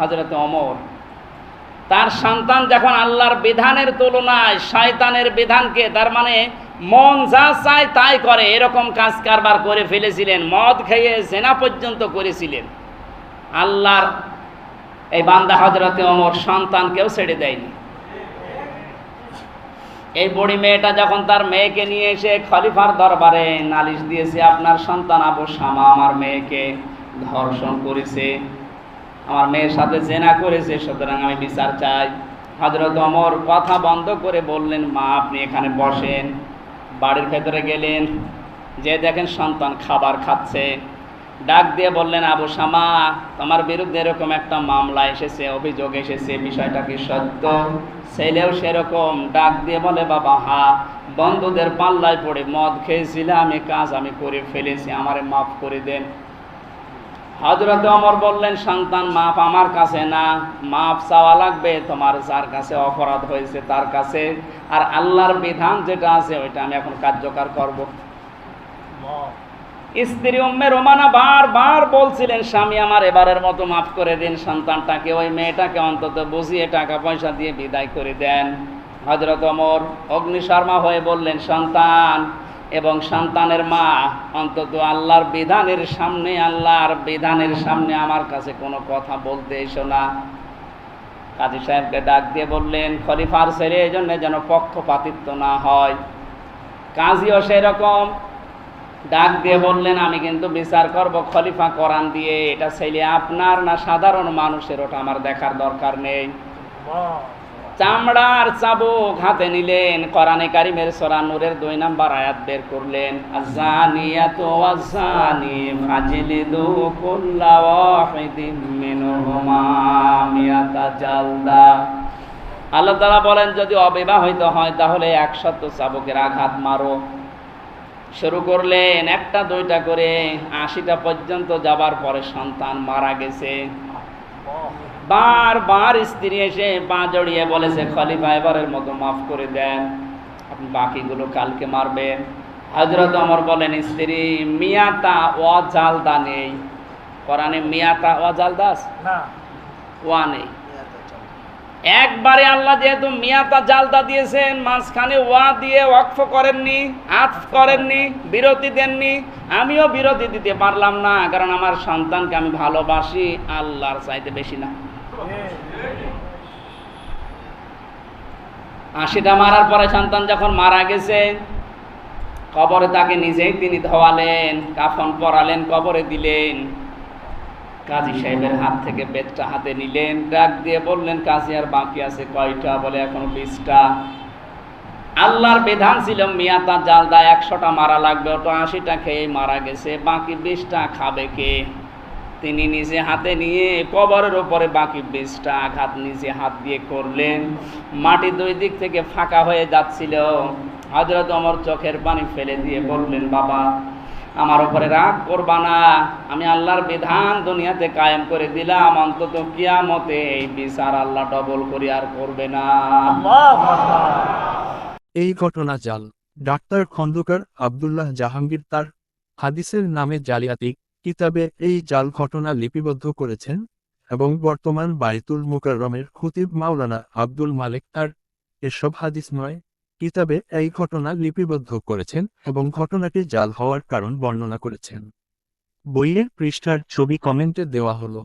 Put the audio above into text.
হজরত অমর তার সন্তান যখন আল্লাহর বিধানের তুলনায় শয়তানের বিধানকে, তার মানে মন যা চায় তাই করে, এরকম কাজ কারবার করে ফেলেছিলেন, মদ খেয়ে জেনা পর্যন্ত করেছিলেন। আল্লাহর এই বান্দা হজরতে অমর সন্তানকেও ছেড়ে দেয়নি। এই বুড়ি মেয়েটা যখন তার মেয়েকে নিয়ে এসে খলিফার দরবারে নালিশ দিয়েছে, আপনার সন্তান আবু শামা আমার মেয়েকে ধর্ষণ করেছে। আমার মেয়ের সাথে জেনা করেছে, সুতরাং আমি বিচার চাই। হজরত অমর কথা বন্ধ করে বললেন, মা, আপনি এখানে বসেন। বাড়ির ভেতরে গেলেন। যে দেখেন সন্তান খাবার খাচ্ছে। ডাক দিয়ে বললেন, আবু শামা তোমার বিরুদ্ধে এরকম একটা মামলা এসেছে, অভিযোগ এসেছে, বিষয়টা কি সত্য? ছেলেও সেরকম। ডাক দিয়ে বলে, বাবা, হা, বন্ধুদের পাল্লায় পড়ে মদ খেয়েছিলাম আমি কাজ আমি করে ফেলেছি, আমারে মাফ করে দেন। হজরত অমর বললেন, সন্তান, মাপ আমার কাছে না। মাপ চাওয়া লাগবে, তোমার যার কাছে অপরাধ হয়েছে তার কাছে। আর আল্লাহর বিধান যেটা আছে, ওইটা আমি এখন কার্যকর করব। স্ত্রী উম্মে রোমানা বারবার বলছিলেন, স্বামী আমার, এবারের মতো মাফ করে দিন, সন্তানটাকে, ওই মেয়েটাকে অন্তত বুঝিয়ে টাকা পয়সা দিয়ে বিদায় করে দেন। হজরত অমর অগ্নিশর্মা হয়ে বললেন, সন্তান এবং সন্তানের মা, অন্তত আল্লাহর বিধানের সামনে, আল্লাহর বিধানের সামনে আমার কাছে কোনো কথা বলতে এসো না। কাজী সাহেবকে ডাক দিয়ে বললেন, খলিফার ছেড়ে এই জন্য যেন পক্ষপাতিত্ব না হয়। কাজীও সেরকম। ডাক দিয়ে বললেন, আমি কিন্তু বিচার করব খলিফা কোরআন দিয়ে। এটা ছেলে আপনার না সাধারণ মানুষের, ওটা আমার দেখার দরকার নেই। চামড়ার চাবুক হাতে নিলেন, কোরআনে কারিমের সরা নূরের দুই নাম্বার আয়াত বের করলেন। কুল্লা মিনহুমা জালদা। আল্লাহ তাআলা বলেন, যদি অবিবাহিত হয়, তাহলে একশত চাবুকের আঘাত মারো। শুরু করলেন, একটা, দুইটা করে আশিটা পর্যন্ত যাবার পরে সন্তান মারা গেছে। বারবার স্ত্রী এসে পা জড়িয়ে বলেছে খলিফা এবারের মতো মাফ করে দেন। আপনি বাকিগুলো কালকে মারবেন। হজরত অমর বলেন স্ত্রী মিয়াতা অজালদা নেই। কোরআনে মিয়াতা ও জালদাস না। ওয়া নেই। একবারে আল্লাহ যেহেতু মিয়াতা জালদা দিয়েছেন, মাঝখানে ওয়া দিয়ে ওয়াকফ করেননি আতফ করেননি, বিরতি দেননি, আমিও বিরতি দিতে পারলাম না, কারণ আমার সন্তানকে আমি ভালোবাসি, আল্লাহর চাইতে বেশি না। আশিটা মারার পরে সন্তান যখন মারা গেছে, কবরে তাকে নিজেই তিনি ধোয়ালেন, কাফন পরালেন, কবরে দিলেন। কাজী সাহেবের হাত থেকে বেদটা হাতে নিলেন ডাক দিয়ে বললেন, কাজী, আর বাকি আছে কয়টা? বলে, এখনও বিশটা। আল্লাহর বিধান ছিল মিয়াতা জালদা একশোটা মারা লাগবে ওটা আশিটা খেয়ে মারা গেছে, বাকি বিশটা খাবে কে? তিনি নিজে হাতে নিয়ে কবরের ওপরে বাকি বিশটা আঘাত নিজে হাত দিয়ে করলেন। মাটি দুই দিক থেকে ফাঁকা হয়ে যাচ্ছিল। হজরত অমর চোখের পানি ফেলে দিয়ে বললেন, বাবা আমার উপরে রাগ করবা না। আমি আল্লাহর বিধান দুনিয়াতে কায়েম করে দিলাম। অন্তত কিয়ামতে এই বিচার আল্লাহ ডবল করি আর করবে না। এই ঘটনা জাল। ডাক্তার খন্দকার আবদুল্লাহ জাহাঙ্গীর তার হাদিসের নামে জালিয়াতি কিতাবে এই জাল ঘটনা লিপিবদ্ধ করেছেন এবং বর্তমান বাইতুল মুকাররমের খতিব মাওলানা আব্দুল মালিক তার এসব হাদিস নয় কিতাবে এই ঘটনা লিপিবদ্ধ করেছেন এবং ঘটনাটি জাল হওয়ার কারণ বর্ণনা করেছেন। বইয়ের পৃষ্ঠার ছবি কমেন্টে দেওয়া হলো।